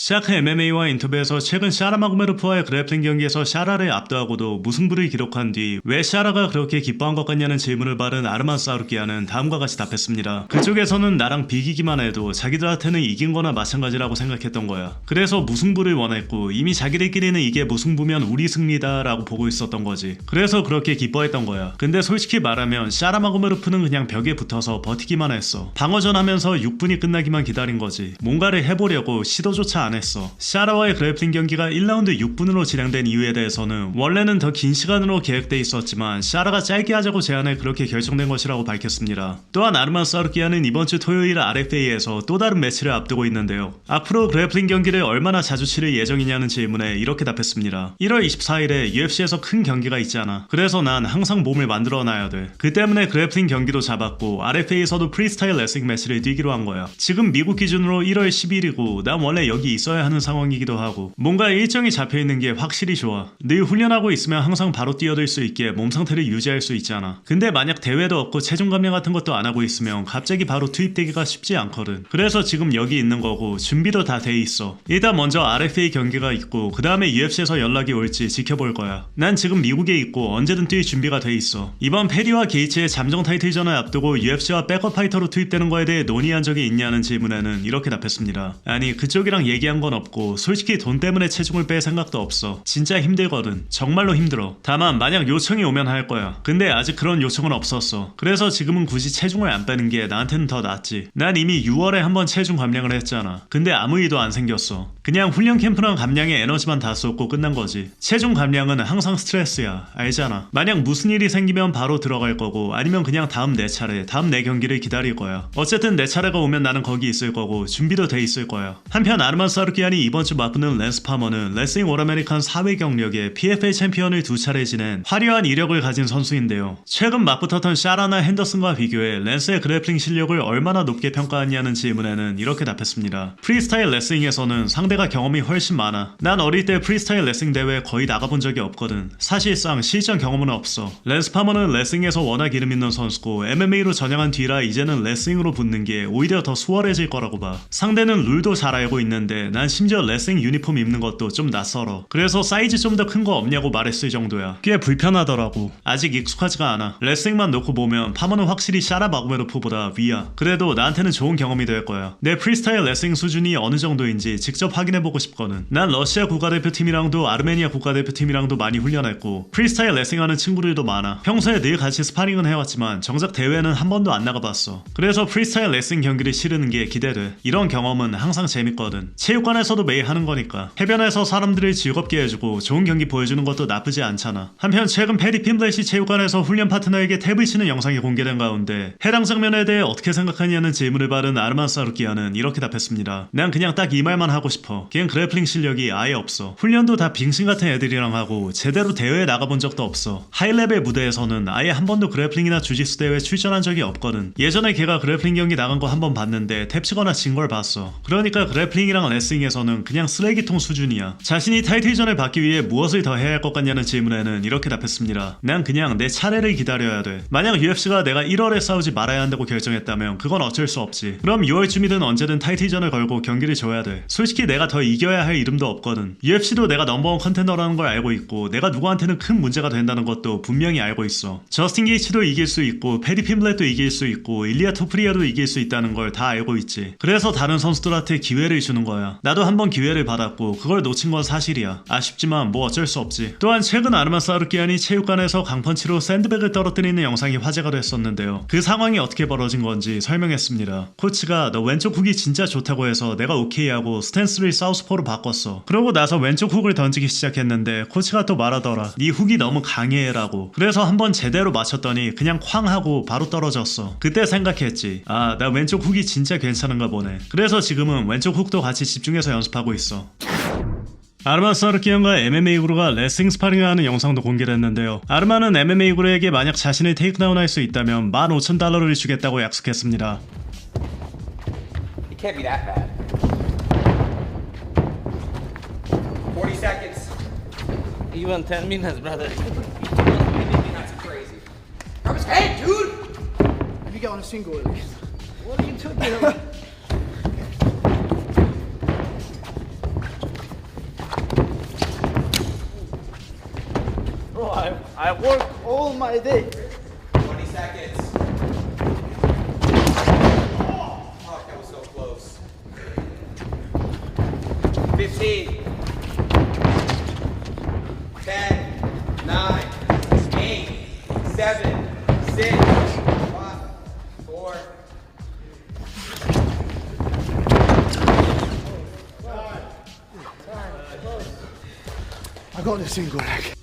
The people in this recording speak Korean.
시아크 MMA와 인터뷰에서 최근 샤라 마그메르프와의 그래플링 경기에서 샤라를 압도하고도 무승부를 기록한 뒤 왜 샤라가 그렇게 기뻐한 것 같냐는 질문을 받은 아르만 사루키아는 다음과 같이 답했습니다. 그쪽에서는 나랑 비기기만 해도 자기들한테는 이긴 거나 마찬가지라고 생각했던 거야. 그래서 무승부를 원했고 이미 자기들끼리는 이게 무승부면 우리 승리다 라고 보고 있었던 거지. 그래서 그렇게 기뻐했던 거야. 근데 솔직히 말하면 샤라 마그메르프는 그냥 벽에 붙어서 버티기만 했어. 방어전 하면서 6분이 끝나기만 기다린 거지. 뭔가를 해보려고 시도조차 안 했어. 샤라와의 그래플링 경기가 1라운드 6분으로 진행된 이유에 대해서는 원래는 더 긴 시간으로 계획돼 있었지만 샤라가 짧게 하자고 제안해 그렇게 결정된 것이라고 밝혔습니다. 또한 아르만 사르키아는 이번 주 토요일 RFA에서 또 다른 매치를 앞두고 있는데요. 앞으로 그래플링 경기를 얼마나 자주 치를 예정이냐는 질문에 이렇게 답했습니다. 1월 24일에 UFC에서 큰 경기가 있잖아. 그래서 난 항상 몸을 만들어 놔야 돼. 그 때문에 그래플링 경기도 잡았고 RFA에서도 프리스타일 레슬링 매치를 뛰기로 한 거야. 지금 미국 기준으로 1월 10일이고 난 원래 여기 있어야 하는 상황이기도 하고 뭔가 일정이 잡혀 있는 게 확실히 좋아. 늘 훈련하고 있으면 항상 바로 뛰어들 수 있게 몸 상태를 유지할 수 있잖아. 근데 만약 대회도 없고 체중 감량 같은 것도 안 하고 있으면 갑자기 바로 투입되기가 쉽지 않거든. 그래서 지금 여기 있는 거고 준비도 다 돼 있어. 일단 먼저 RFA 경기가 있고 그 다음에 UFC에서 연락이 올지 지켜볼 거야. 난 지금 미국에 있고 언제든 뛸 준비가 돼 있어. 이번 페리와 게이츠의 잠정 타이틀전을 앞두고 UFC와 백업 파이터로 투입되는 거에 대해 논의한 적이 있냐는 질문에는 이렇게 답했습니다. 아니 그쪽이랑 얘기 한 건 없고 솔직히 돈 때문에 체중을 뺄 생각도 없어. 진짜 힘들거든. 정말로 힘들어. 다만 만약 요청이 오면 할 거야. 근데 아직 그런 요청은 없었어. 그래서 지금은 굳이 체중을 안 빼는 게 나한테는 더 낫지. 난 이미 6월에 한번 체중 감량을 했잖아. 근데 아무 일도 안 생겼어. 그냥 훈련 캠프랑 감량에 에너지만 다 쏟고 끝난 거지. 체중 감량은 항상 스트레스야. 알잖아. 만약 무슨 일이 생기면 바로 들어갈 거고 아니면 그냥 다음 내 차례, 다음 내 경기를 기다릴 거야. 어쨌든 내 차례가 오면 나는 거기 있을 거고 준비도 돼 있을 거야. 한편 아르 만 사르키안이 이번 주 맞붙는 랜스 파머는 레슬링 올 아메리칸 4회 경력에 PFL 챔피언을 두 차례 지낸 화려한 이력을 가진 선수인데요. 최근 맞붙었던 샤라나 핸더슨과 비교해 랜스의 그래플링 실력을 얼마나 높게 평가하냐는 질문에는 이렇게 답했습니다. 프리스타일 레슬링에서는 상대가 경험이 훨씬 많아. 난 어릴 때 프리스타일 레슬링 대회 거의 나가본 적이 없거든. 사실상 실전 경험은 없어. 랜스 파머는 레슬링에서 워낙 이름 있는 선수고 MMA로 전향한 뒤라 이제는 레슬링으로 붙는 게 오히려 더 수월해질 거라고 봐. 상대는 룰도 잘 알고 있는데 난 심지어 레슬링 유니폼 입는 것도 좀 낯설어. 그래서 사이즈 좀 더 큰 거 없냐고 말했을 정도야. 꽤 불편하더라고. 아직 익숙하지가 않아. 레슬링만 놓고 보면 파머는 확실히 샤라 마그메로프보다 위야. 그래도 나한테는 좋은 경험이 될 거야. 내 프리스타일 레슬링 수준이 어느 정도인지 직접 확인해보고 싶거든. 난 러시아 국가대표팀이랑도 아르메니아 국가대표팀이랑도 많이 훈련했고 프리스타일 레슬링하는 친구들도 많아. 평소에 늘 같이 스파링은 해왔지만 정작 대회는 한 번도 안 나가봤어. 그래서 프리스타일 레슬링 경기를 치르는 게 기대돼. 이런 경험은 항상 재밌거든. 체육 관에서도 매일 하는 거니까. 해변에서 사람들을 즐겁게 해주고 좋은 경기 보여주는 것도 나쁘지 않잖아. 한편 최근 페리 핀블렛이 체육관에서 훈련 파트너에게 탭을 치는 영상이 공개된 가운데 해당 장면에 대해 어떻게 생각하냐는 질문을 받은 아르만 사루키아는 이렇게 답했습니다. 난 그냥 딱 이 말만 하고 싶어. 걔는 그래플링 실력이 아예 없어. 훈련도 다 빙신 같은 애들이랑 하고 제대로 대회에 나가본 적도 없어. 하이레벨 무대에서는 아예 한 번도 그래플링이나 주짓수 대회 출전한 적이 없거든. 예전에 걔가 그래플링 경기 나간 거 한 번 봤는데 탭 치거나 진 걸 봤어. 그러니까 그래플링이랑 레슬 링에서는 그냥 쓰레기통 수준이야. 자신이 타이틀전을 받기 위해 무엇을 더 해야 할 것 같냐는 질문에는 이렇게 답했습니다. 난 그냥 내 차례를 기다려야 돼. 만약 UFC가 내가 1월에 싸우지 말아야 한다고 결정했다면 그건 어쩔 수 없지. 그럼 6월쯤이든 언제든 타이틀전을 걸고 경기를 줘야 돼. 솔직히 내가 더 이겨야 할 이름도 없거든. UFC도 내가 넘버원 컨텐더라는 걸 알고 있고 내가 누구한테는 큰 문제가 된다는 것도 분명히 알고 있어. 저스틴 게이츠도 이길 수 있고 페디 핀블렛도 이길 수 있고 일리아 토프리아도 이길 수 있다는 걸 다 알고 있지. 그래서 다른 선수들한테 기회를 주는 거야. 나도 한번 기회를 받았고 그걸 놓친 건 사실이야. 아쉽지만 뭐 어쩔 수 없지. 또한 최근 아르만 사르키안이 체육관에서 강펀치로 샌드백을 떨어뜨리는 영상이 화제가 됐었는데요. 그 상황이 어떻게 벌어진 건지 설명했습니다. 코치가 너 왼쪽 훅이 진짜 좋다고 해서 내가 오케이 하고 스탠스를 사우스포로 바꿨어. 그러고 나서 왼쪽 훅을 던지기 시작했는데 코치가 또 말하더라. 네 훅이 너무 강해라고. 그래서 한번 제대로 맞췄더니 그냥 쾅 하고 바로 떨어졌어. 그때 생각했지. 아, 나 왼쪽 훅이 진짜 괜찮은가 보네. 그래서 지금은 왼쪽 훅도 같이 집중해서 연습하고 있어. 아르마 사르키안과 MMA 구루가 레슬링 스파링을 하는 영상도 공개됐는데요. 아르마는 MMA 구루에게 만약 자신을 테이크다운 할 수 있다면 15,000달러를 주겠다고 약속했습니다. It can't be that bad. 40 seconds. Even 10 minutes, brother. That's crazy. Grab his head, dude! Have you got on a single? What are you talking about? All my day. 20 seconds. Fuck, that was so close. 15. 10, 9, 8, 7, 6, 5, 4, I got the single leg.